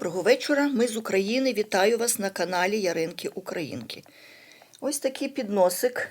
Доброго вечора. Ми з України. Вітаю вас на каналі Яринки Українки. Ось такий підносик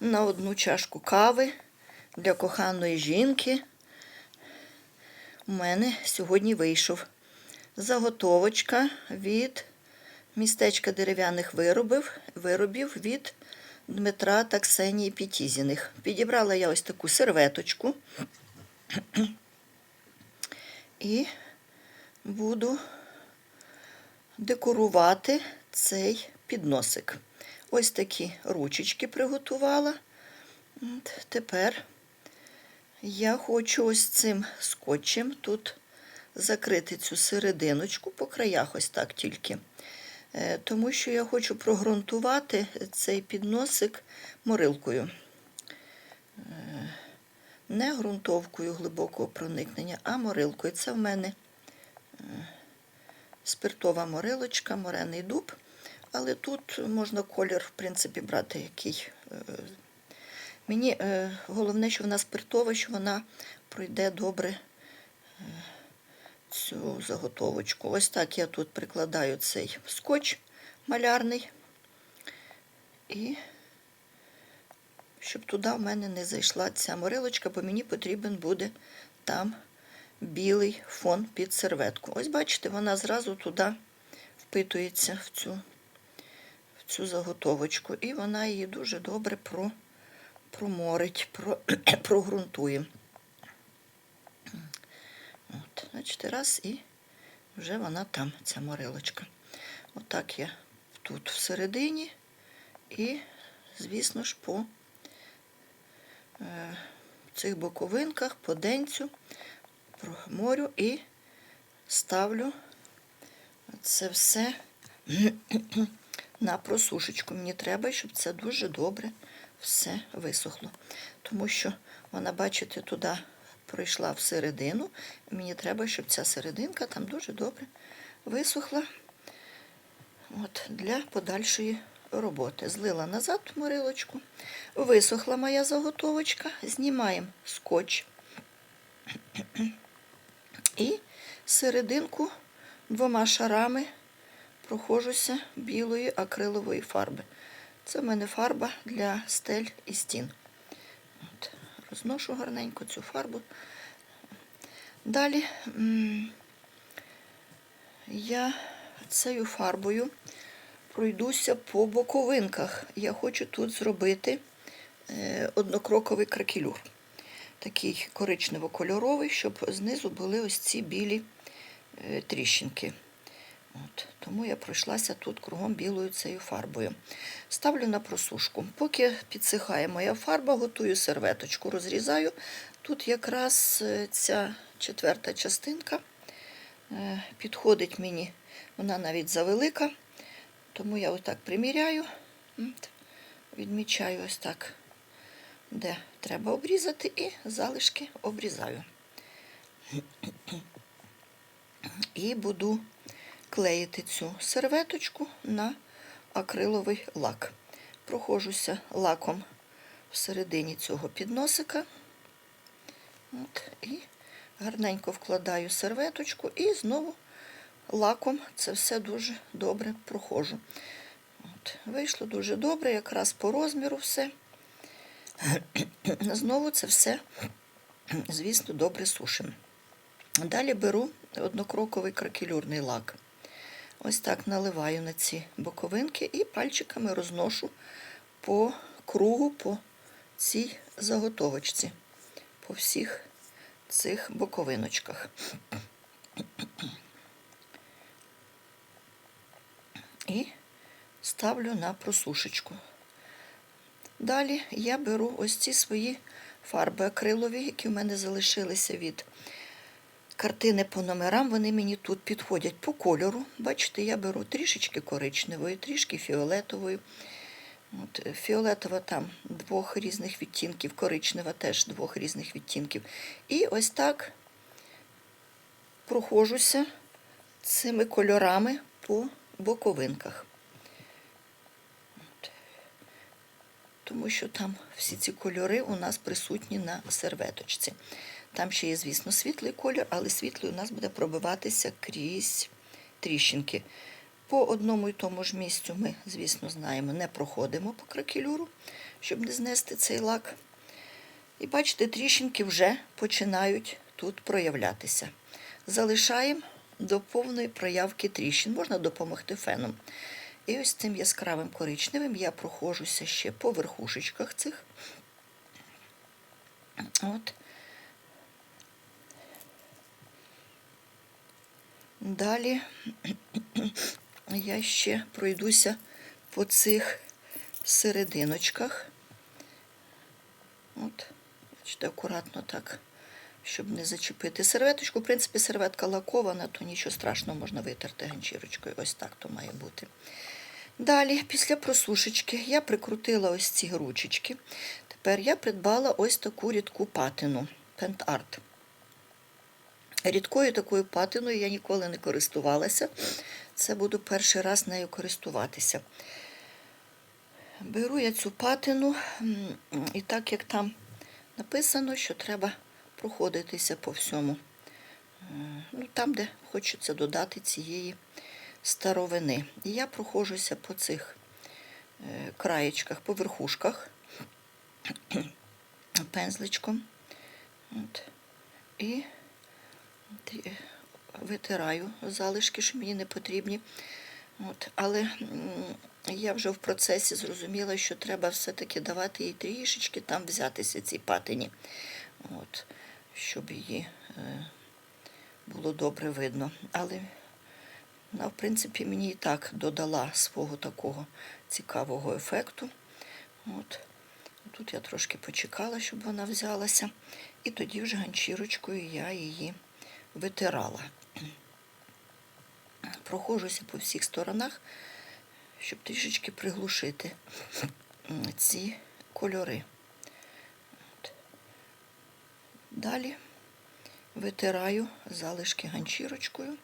на одну чашку кави для коханої жінки. У мене сьогодні вийшов заготовочка від містечка дерев'яних виробів, виробів від Дмитра та Ксенії Пітізіних. Підібрала я ось таку серветочку. І буду декорувати цей підносик. Ось такі ручечки приготувала. От Тепер я хочу ось цим скотчем тут закрити цю серединочку по краях, ось так тільки. Е, Тому що я хочу прогрунтувати цей підносик морилкою. Е, Не ґрунтовкою глибокого проникнення, а морилкою. Це в мене спиртова морилочка, морений дуб. Але тут можна колір, в принципі, брати який. е, Мені е, головне, що вона спиртова, що вона пройде добре е, цю заготовочку. Ось так я тут прикладаю цей скотч малярний. І щоб туди в мене не зайшла ця морилочка, бо мені потрібен буде там білий фон під серветку. Ось бачите, вона зразу туди впитується в цю, в цю заготовочку, і вона її дуже добре про, проморить, про, прогрунтує. От, бачите, раз і вже вона там, ця морилочка. Отак я тут всередині і, звісно ж, по е, цих боковинках, по денцю проморю і ставлю це все на просушечку. Мені треба, щоб це дуже добре все висохло. Тому що вона, бачите, туди пройшла всередину. Мені треба, щоб ця серединка там дуже добре висохла От, для подальшої роботи. Злила назад морилочку, висохла моя заготовочка, знімаємо скотч. І серединку двома шарами прохожуся білої акрилової фарби. Це в мене фарба для стель і стін. От, розношу гарненько цю фарбу. Далі я цією фарбою пройдуся по боковинках. Я хочу тут зробити е, однокроковий кракелюр такий коричнево-кольоровий, щоб знизу були ось ці білі е, тріщинки. От, Тому я пройшлася тут кругом білою цією фарбою. Ставлю на просушку. Поки підсихає моя фарба, готую серветочку, розрізаю. Тут якраз е, ця четверта частинка е, підходить мені, вона навіть завелика, тому я отак приміряю, відмічаю ось так де треба обрізати, і залишки обрізаю. І буду клеїти цю серветочку на акриловий лак. Прохожуся лаком всередині цього підносика. От, І гарненько вкладаю серветочку і знову лаком це все дуже добре прохожу. От, Вийшло дуже добре, якраз по розміру все. Знову це все, звісно, добре сушимо. Далі беру однокроковий кракелюрний лак. Ось так наливаю на ці боковинки і пальчиками розношу по кругу, по цій заготовочці, по всіх цих боковиночках. І ставлю на просушечку. Далі я беру ось ці свої фарби акрилові, які в мене залишилися від картини по номерам. Вони мені тут підходять по кольору. Бачите, я беру трішечки коричневої, трішки фіолетової. От, Фіолетова там двох різних відтінків, коричнева теж двох різних відтінків. І ось так прохожуся цими кольорами по боковинках. Тому що там всі ці кольори у нас присутні на серветочці. Там ще є, звісно, світлий колір, але світлий у нас буде пробиватися крізь тріщинки. По одному і тому ж місцю ми, звісно, знаємо, не проходимо по кракелюру, щоб не знести цей лак. І бачите, тріщинки вже починають тут проявлятися. Залишаємо до повної проявки тріщин. Можна допомогти феном. І ось цим яскравим коричневим я проходжуся ще по верхушечках цих. От. Далі я ще пройдуся по цих серединочках. От, бачите, акуратно так, щоб не зачепити серветочку. В принципі, серветка лакована, то нічого страшного можна витерти ганчірочкою. Ось так то має бути. Далі, після просушечки, я прикрутила ось ці ручечки. Тепер я придбала ось таку рідку патину Пент-Арт. Рідкою такою патиною я ніколи не користувалася. Це буду перший раз нею користуватися. Беру я цю патину, і так як там написано, що треба проходитися по всьому. Е, Ну, там, де хочеться додати цієї старовини. І я проходжуся по цих е, краєчках, по верхушках пензличком. От. І витираю залишки, що мені не потрібні. От. Але я вже в процесі зрозуміла, що треба все-таки давати їй трішечки там взятися цій патині, от, щоб її е, було добре видно. Але вона, в принципі, мені і так додала свого такого цікавого ефекту. От. Тут я трошки почекала, щоб вона взялася. І тоді вже ганчірочкою я її витирала. Проходжуся по всіх сторонах, щоб трішечки приглушити ці кольори. От. Далі витираю залишки ганчірочкою.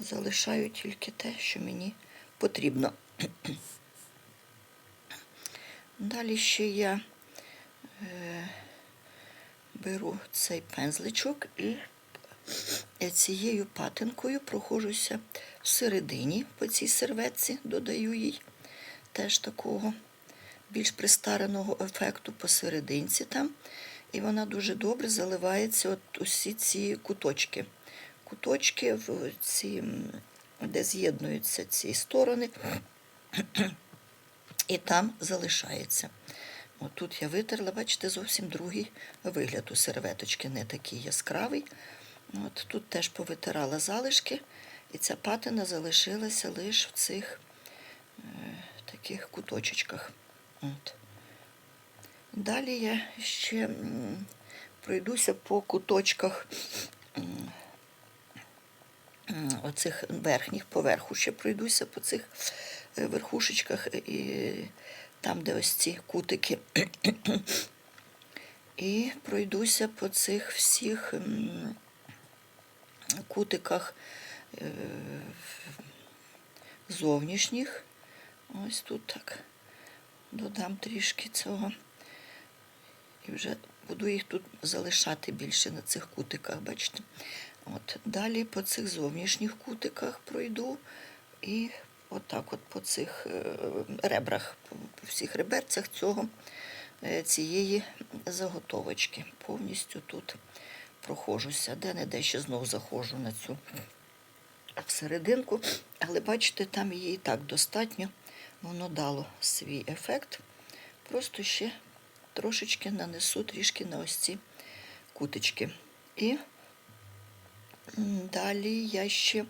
Залишаю тільки те, що мені потрібно. Далі ще я е, беру цей пензличок і цією патинкою проходжуся всередині по цій серветці, додаю їй теж такого більш пристареного ефекту посерединці там. І вона дуже добре заливається от усі ці куточки. Куточки, в ці, де з'єднуються ці сторони, і там залишається. От тут я витерла, бачите, зовсім другий вигляд у серветочки, не такий яскравий. От Тут теж повитирала залишки, і ця патина залишилася лише в цих е, таких куточечках. От. Далі я ще пройдуся по куточках оцих верхніх поверху, ще пройдуся по цих е, верхушечках і там, де ось ці кутики. І пройдуся по цих всіх кутиках е, зовнішніх. Ось тут так додам трішки цього. І вже буду їх тут залишати більше на цих кутиках, бачите. От. Далі по цих зовнішніх кутиках пройду і отак от по цих е, ребрах, по всіх реберцях цього, е, цієї заготовочки. Повністю тут проходжуся, де-не-де ще знов заходжу на цю всерединку. Але бачите, там її і так достатньо, воно дало свій ефект. Просто ще трошечки нанесу трішки на ось ці кутички. І далі я ще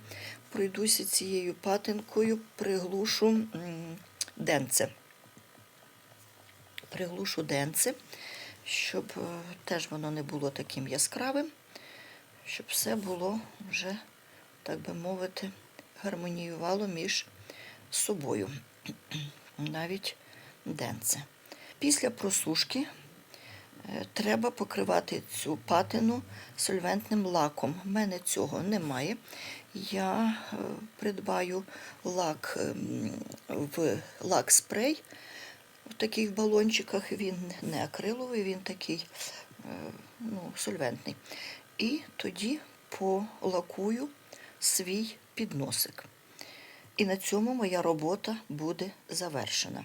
пройдуся цією патинкою, приглушу денце. Приглушу денце, щоб е, теж воно не було таким яскравим, щоб все було вже, так би мовити, гармоніювало між собою. Навіть денце. Після просушки треба покривати цю патину сольвентним лаком. У мене цього немає. Я е, придбаю лак ем, в лак-спрей. В таких балончиках він не акриловий, він такий е, ну, сольвентний. І тоді полакую свій підносик. І на цьому моя робота буде завершена.